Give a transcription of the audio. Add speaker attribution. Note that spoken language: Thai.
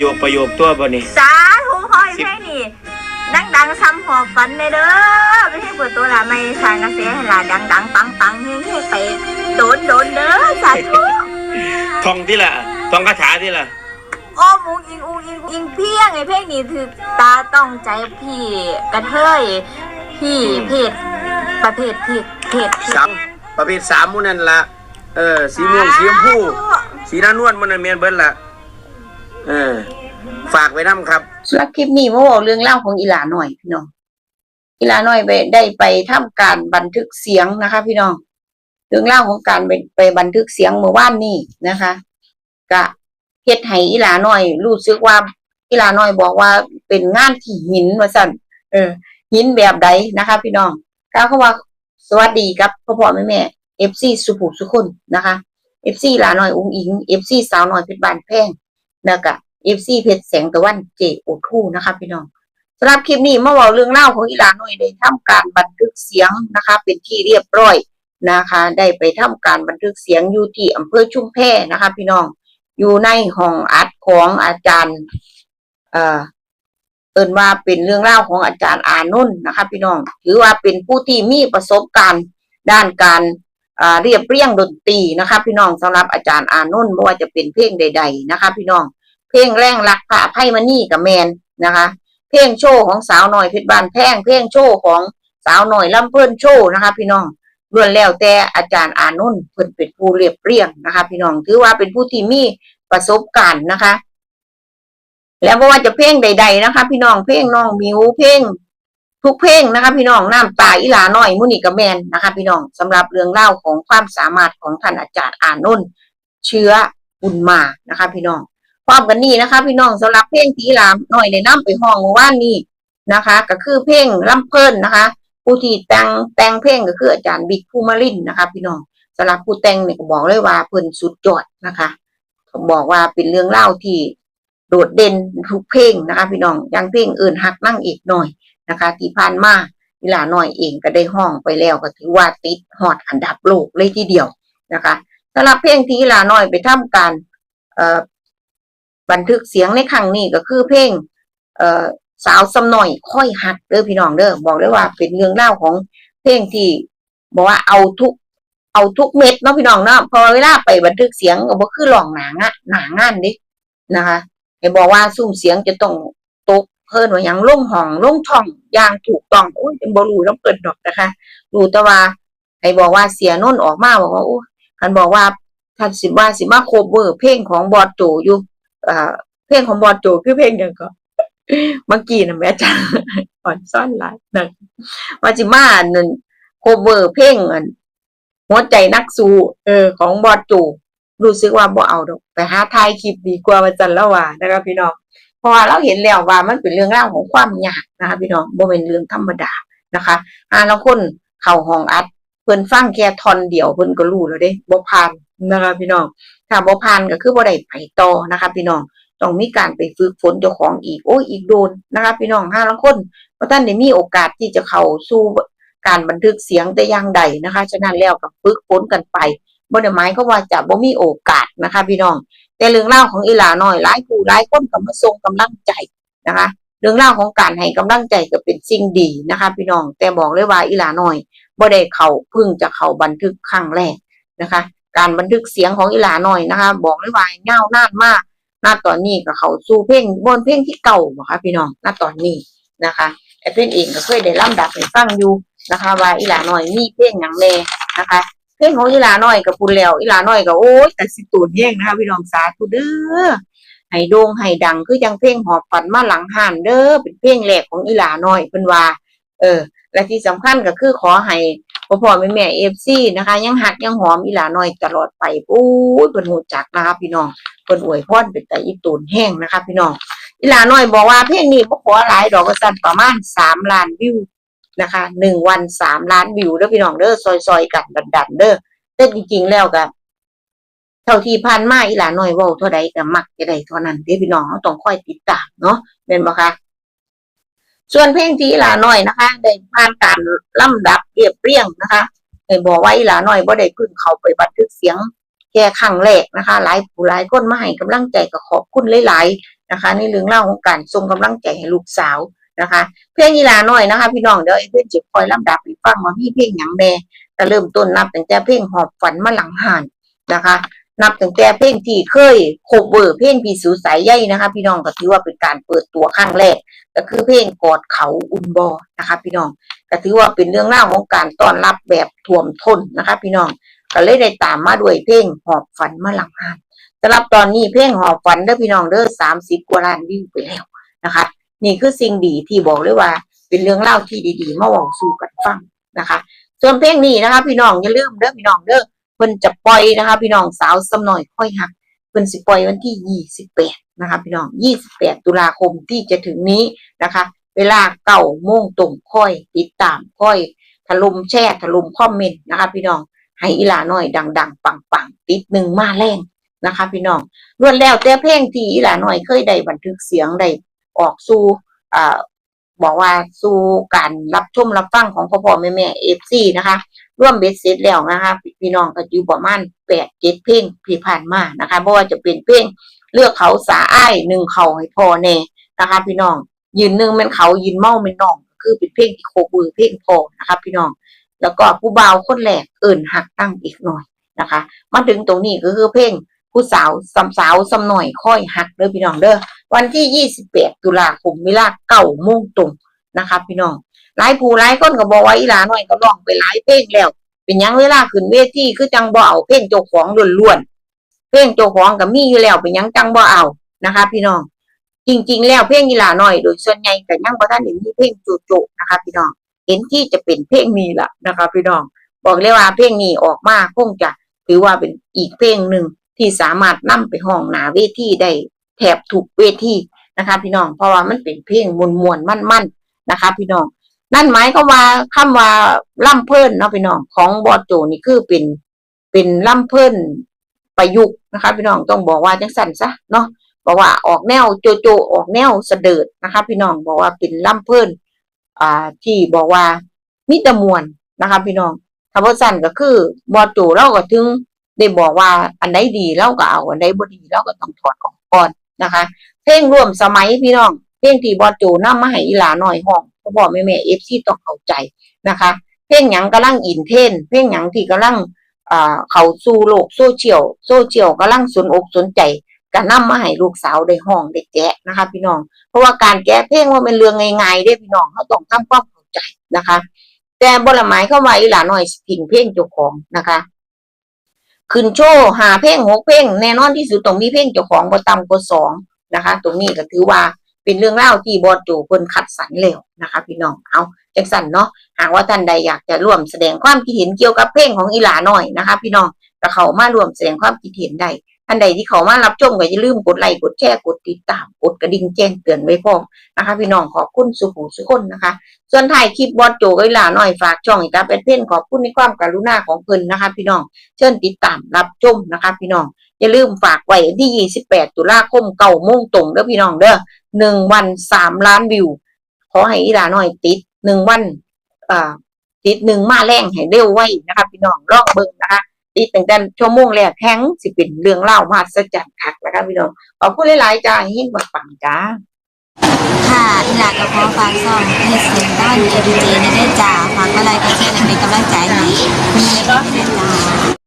Speaker 1: โยกประโยคตัวบ่นี่
Speaker 2: สาธุขอให้เพลงนี่ดังดังๆซ้ำหอบฝันเลยเด้อไม่ใช่เปิดตัวละไม่สร้างกระแสให้ละดังดังๆปังปังๆเฮ้ยๆไปโดนโดนๆเด้อสาธุ
Speaker 1: ท่องที่ละท่องคาถาที่ละ
Speaker 2: โอ้มูอิงอูอิงอิงเพียงไอ้เพลงนี้ถือตาต้องใจพี่กระเทยพี่เพศประเภทเพศเพศ
Speaker 1: สามประเภทสามหมูนั่นละเออสีม่วงสีชมพู สีหน้านวลมันนั่นเมียนเบิ้ลละ เออ ฝากไว้น้ำครับ
Speaker 3: สำหรับคลิปนี้มาบอกเรื่องเล่าของอีหลาหน่อยพี่น้องอีหลาหน่อยไปได้ไปทำการบันทึกเสียงนะคะ พี่น้องเรื่องเล่าของการไปไปบันทึกเสียงเมื่อวานนี้นะคะกะเฮ็ดให้อีหลาหน่อย รู้สึกว่าอีหลาหน่อยบอกว่าเป็นงานที่หินว่าสั่นเออ หินแบบใดนะคะ พี่น้องกล่าวคำว่าสวัสดีครับพ่อพ่อแม่แม่เอฟซีสุภูสุคนนะคะเอฟซีหลาหน่อยอุ้งอิงเอฟซีสาวหน่อยเพชรบานแพง แล้วก็เอฟซีเพชรแสงตะวันเจโอทูนะคะพี่น้องสำหรับคลิปนี้มาบอกเรื่องเล่าของอีหลาหน่อยได้ทำการบันทึกเสียงนะคะ เป็นที่เรียบร้อยนะคะ ได้ไปทำการบันทึกเสียงอยู่ที่อำเภอชุมแพนะคะ พี่น้องอยู่ในห้องอัดของอาจารย์ เอ่อเอินว่าเป็นเรื่องเล่าของอาจารย์อานุนท์นะคะ พี่น้องถือว่าเป็นผู้ที่มีประสบการณ์ด้านการอ่าเรียบเรียงดนตรีนะคะ พี่น้องสำหรับอาจารย์อานุนท์ไม่ว่าจะเป็นเพลงใด ๆ นะคะ พี่น้อง เพลงแรงรักพระไพ่มานี่กับแมนนะคะ เพลงโชว์ของสาวหน่อยเพชรบานแพงเพลงโชว์ของสาวหน่อยลำเพิ่นโชว์นะคะ พี่น้องล้วนแล้วแต่อาจารย์อานุนท์เพิ่นเป็นผู้เรียบเรียงนะคะ พี่น้องถือว่าเป็นผู้ที่มีประสบการณ์นะคะ แล้วไม่ว่าจะเพลงใด ๆนะคะ พี่น้องเพลงน้องมิวเพลงทุกเพลงนะคะ พี่น้องน้ำตาอีหลาน้อยมุนิกบแมนนะคะ พี่น้องสำหรับเรื่องเล่าของความสามารถของท่านอาจารย์อานนท์เชื้อบุญมานะคะ พี่น้อง พร้อมกันนี้นะคะ พี่น้องสำหรับเพลงทีหลาน้อยได้นํไปห้องเมื่อวานนี้นะคะ ก็คือเพลงลำเพลินนะคะผู้ที่แต่งแต่งเพลงก็คืออาจารย์บิ๊กภูมิลินนะคะ พี่น้องสำหรับผู้แต่งเนี่ยก็บอกเลยว่าเพิ่นสุดยอดนะคะบอกว่าเป็นเรื่องเล่าที่โดดเด่นทุกเพลงนะคะ พี่น้องอย่างเพลงอื่นหักนั่งอีกหน่อยนะคะที่ผ่านมาเวลาหน่อยเองก็ได้ห้องไปแล้วก็ถือว่าติดฮอดอันดับโลกเลยทีเดียวนะคะสำหรับเพลงที่เวลาหน่อยไปทำการเอ่อ บันทึกเสียงในครั้งนี้ก็คือเพลงเอ่อสาวสำหน่อยค่อยหักเด้อพี่น้องเด้อบอกเลยว่าเป็นเรื่องเล่าของเพลงที่บอกว่าเอาทุก เอาทุกเม็ดเนาะพี่น้องเนาะพอเวลาไปบันทึกเสียงก็บ่คือหลองหนางะหนางานดินะคะให้บอกว่าซุ้มเสียงจะต้องตกเพิ่นว่าอย่างลงห้องลงช่องอย่างถูกต้องโอ้ยเป็นบรู้น้ำเปิดดอกนะคะรู้แต่ว่าให้บอกว่าเสียโน่นออกมาบอกว่าโอ้ยคันบอกว่าท่านสิบว่าสิมาโคเวอร์เพลงของบอดโจอยู่ อ่อเพลงของบอดโจคือเพลงหยังก็เมื่อกี้น่ะแม่จ้าอ่อนซ่อนหลายนะว่าสิมานั่นโคเวอร์เพลงอันหัวใจนักสู้เออของบอดโจรู้สึกว่าบ่เอาดอกไปหาถ่ายคลิปดีกว่าว่าจันล้วว่านะคะพี่น้องเพราะว่าเราเห็นแล้วว่ามันเป็นเรื่องราของความยากนะคะพี่น้องบ่เป็นเรื่องธรรมดานะคะหาลาคนเข้าห้องอัด พิ่นฟังแค่ทอนเดียวเพิ่นก็รู้แล้วเด้บ่ผ่านนะคะพี่น้องถ้าบ่ผ่านก็คือบ่ได้ไปต่อนะคะพี่น้องต้องมีการไปฝึกฝนเจ้าของอีกโอ้อีกโดนนะคะพี่น้องห้าลางคนบ่ทันได้มีโอกาสที่จะเข้าสู่การบันทึกเสียงแต่อย่างใดนะคะฉะนั้นแล้วก็ฝึกฝนกันไปบ่ได้หมายเขามว่าจะบ่มีโอกาสนะคะ พี่น้อง แต่เรื่องเล่าของอีหลาน้อยหลายผู้หลายคนก็มาส่งกำลังใจนะคะ เรื่องเล่าของการให้กำลังใจก็เป็นสิ่งดีนะคะ พี่น้องแต่บอกเลยว่าอีหลาน้อย บ่ได้เข้าเพิ่งจะเข้าบันทึกครั้งแรกนะคะ การบันทึกเสียงของอีหลาหน้อยนะคะ บอกเลยว่าเงานานมากณตอนนี้ก็เขาสู่เพลงบนเพลงที่เก่าบ่คะพี่น้องณตอนนี้นะคะไอ้เพลงเองก็เคยได้ลำดับให้ฟังอยู่นะคะว่าอีหลาหน้อยมีเพลงหยังแน่นะคะ เพลงของอีหลาหน้อยกับพูนแล้วอีหลาหน้อยก็โอ้ยแต่สิตูนแย่งนะคะพี่น้องสาธุเด้อให้โด่งให้ดังคือจังเพลงหอบฝันมาหลังห่านเด้อเป็นเพลงแรกของอีหลาหน้อยเพิ่นว่า เออ และที่สำคัญก็คือขอให้พ่อพ่อแม่แม่เอฟซีนะคะ ยังหักยังหอมอีหลาน้อยตลอดไปโอ้ยเพิ่นหูจักนะคะพี่น้องเพิ่นอวยพรเป็นแต่อีตูนแห้งนะคะ พี่น้องอีหลาน้อยบอกว่าเพลงนี้บ่ขอหลายดอกก็สั่นประมาณสามล้านวิวนะคะหนึ่งวันสามล้านวิวเด้อพี่น้องเด้อซอยๆกันดันๆเด้อแต่จริงๆแล้วก็เท่าที่ผ่านมาอีหลาน้อยเว้าเท่าใดก็มักจะได้เท่านั้นเด้อพี่น้องต้องคอยติดตามเนาะเป็นบ่คะ ส่วนเพลงที่หลาน้อยนะคะ ได้ผ่านการลำดับเรียบเรียงนะคะให้บอกว่าอีหลาน้อยบ่ได้เพิ่งเขาไปบันทึกเสียงแค่ครั้งแรกนะคะ หลายผู้หลายคนมาให้กำลังใจก็ขอบคุณหลายๆนะคะ ในเรื่องเล่าของการส่งกำลังใจให้ลูกสาวนะคะ เพลงอีหลาหน้อยนะคะ พี่น้องเดี๋ยวไอ้เพื่อนจะคอยลำดับให้ฟังว่ามีเพลงหยังแดก็เริ่มต้นนับตั้งแต่เพลงหอบฝันมาหลังห่านนะคะ นับตั้งแต่เพลงที่เคยโคเวอร์เพลงพี่สูสายใยนะคะ พี่น้องก็ถือว่าเป็นการเปิดตัวครั้งแรก ก็คือเพลงกอดเขาอุ่นบอนะคะ พี่น้องก็ถือว่าเป็นเรื่องเล่าวของการต้อนรับแบบท่วมท้นนะคะ พี่น้องก็เลยได้ตามมาด้วยเพลงหอบฝันมาหลังหานสำหรับตอนนี้เพลงหอบฝันเด้อพี่น้องเด้อสามสิบกว่าล้านวิวไปแล้วนะคะ นี่คือสิ่งดีที่บอกเลยว่า เป็นเรื่องเล่าที่ดีๆมาบอกสู่กันฟังนะคะ ส่วนเพลงนี้นะคะ พี่น้องอย่าลืมเด้อพี่น้องเด้อ พิ่นจะปล่อยนะคะ พี่น้องสาวสำหน่อยค่อยหักเพิ่นสิปล่อยวันที่ยี่สิบแปดนะคะ พี่น้องยี่สิบแปดตุลาคมที่จะถึงนี้นะคะ เวลาเก่าโมงตรงค่อย ติดตามค่อยถล่มแชร์ถล่มคอมเมนต์นะคะ พี่น้องให้อีหลาหน่อยดัง ๆ ปังๆ ติดหนึ่งมาแรงนะคะ พี่น้องล้วนแล้วแต่เพลงที่อีหลาหน่อยเคยได้บันทึกเสียงได้ออกสู่อ่า บอกว่าสู่การรับชมรับฟังของพ่อพ่อแม่แม่เอฟซีนะคะร่วมเบ็ดเสร็จแล้วนะคะพี่น้องก็อยู่ประมาณแปดเจ็ดเพลงที่ผ่านมานะคะเพราะว่าจะเป็นเพลงเลือกเขาสาอ้ายหนึ่งเขาให้พอแน่นะคะ พี่น้องยืนหนึ่งเป็นเขายืนเมาเป็นน้อง คือเป็นเพลงที่โคบือเพลงพอนะคะ พี่น้อง แล้วก็ผู้บ่าวคนแรกเอิ่นหักตั้งอีกหน่อยนะคะ มาถึงตรงนี้ก็คือเพลง ผู้สาวสำสาวสำหน่อยค่อยหักเด้อพี่น้องเด้อวันที่ยี่สิบแปดตุลาคมเวลาเก้าโมงตรงนะคะพี่น้องหลายผู้หลายคนก็บอกว่าอีหลาหน้อยก็ร้องไปหลายเพลงแล้ว เป็นยังเวลาขึ้นเวทีคือจังบ่เอาเพลงเจ้าของล้วนๆเพลงเจ้าของก็มีอยู่แล้วเป็นยังจังบ่เอานะคะ พี่น้อง จริง ๆ แล้วเพลงอีหลาน้อยโดยส่วนใหญ่ก็ยังบ่ทันได้มีเพลงโจโจนะคะ พี่น้องเห็นที่จะเป็นเพลงนี้ล่ะนะคะ พี่น้องบอกเลยว่าเพลงนี้ออกมาคงจะถือว่าเป็นอีกเพลงหนึ่ง ที่สามารถนำไปห้องหนาเวทีได้แทบทุกเวทีนะคะ พี่น้องเพราะว่ามันเป็นเพลงมวลๆมั่นๆนะคะ พี่น้องนั่นหมายก็ว่าคำว่าล่ำเพิ่นเนาะพี่น้องของบอโจนี่คือเป็นเป็นล่ำเพิ่นประยุกต์นะคะ พี่น้องต้องบอกว่าจังสันซะเนาะบอกว่าออกแนวโจโจออกแนวเสดิร์ดนะคะ พี่น้องบอกว่าเป็นล่ำเพิ่นอ่าที่บอกว่ามิตรมวลนะคะ พี่น้องถ้าว่าสั้นก็คือบอโจเราก็ถึง ได้บอกว่าอันใดดีเราก็เอาอันใดบ่ดีเราก็ต้องถอดออกก่อนนะคะ เพลงร่วมสมัยพี่น้อง เพลงที่บอโจนำมาให้อีหลาหน่อยห้องพ่อพ่อแม่แม่เอฟซีต้องเข้าใจนะคะ เพลงหยังกำลังอินเทนเพลงหยังที่กำลังอ่าเขาสู่โลกโซเชียลโซเชียลกำลังสนอกสนใจก็นำมาให้ลูกสาวได้ห้องได้แกะนะคะ พี่น้อง เพราะว่าการแกะเพลงว่าเป็นเรื่องง่ายๆเด้พี่น้องเขาต้องทำความเข้าใจนะคะ แต่บรหมายเข้ามาอีหลาหน่อยสิงเพลงเจ้าของนะคะ ขึ้นโชว์หาเพ่งหกเพ่งแน่นอนที่สุดตรงมีเพ่งเจ้าของบอต่ำกว่าสองนะคะ ตรงนี้ก็ถือว่าเป็นเรื่องเล่าที่บอสโจเพิ่นคัดสรรแล้วนะคะ พี่น้องเอาจังสันเนาะหากว่าท่านใดอยากจะร่วมแสดงความคิดเห็นเกี่ยวกับเพลงของอีหลาหน่อยนะคะ พี่น้องก็เข้ามาร่วมแสดงความคิดเห็นได้ ท่านใดที่เขามารับชมก็อย่าลืมกดไลค์กดแชร์กดติดตามกดกระดิ่งแจ้งเตือนไว้พร้อมนะคะ พี่น้องขอบคุณสุขุสุขคนนะคะ ส่วนถ่ายคลิปบอสโจกับอีหลาหน่อยฝากช่องอีกาเป็นเพื่อนขอบคุณในความกรุณาของเพิ่นนะคะ พี่น้องเชิญติดตามรับชมนะคะ พี่น้องอย่าลืมฝากไว้ที่ 28 ตุลาคมเก่าโมงตรงเด้อพี่น้องเด้อหนึ่งวันสามล้านวิว ขอให้อีหลาหน่อยติดหนึ่งวันอ่าติดหนึ่งมาแรงให้เร็วไว้นะคะ พี่น้องลองเบิ่งนะคะ ติดตั้งแต่ชั่วโมงแรกแข็งสิเป็นเรื่องเล่ามหัศจรรย์คักนะคะพี่น้องขอบคุณหลายๆจ้าหิ้งบักปังจ้า
Speaker 2: ค่ะอีหลากับพ่อฟังซ่อมให้เสียงด้านเอดีเจในได้จ่าฝากอะไรก็แค่นั้นเป็นกำลังใจให้มีก็เป็นจ่า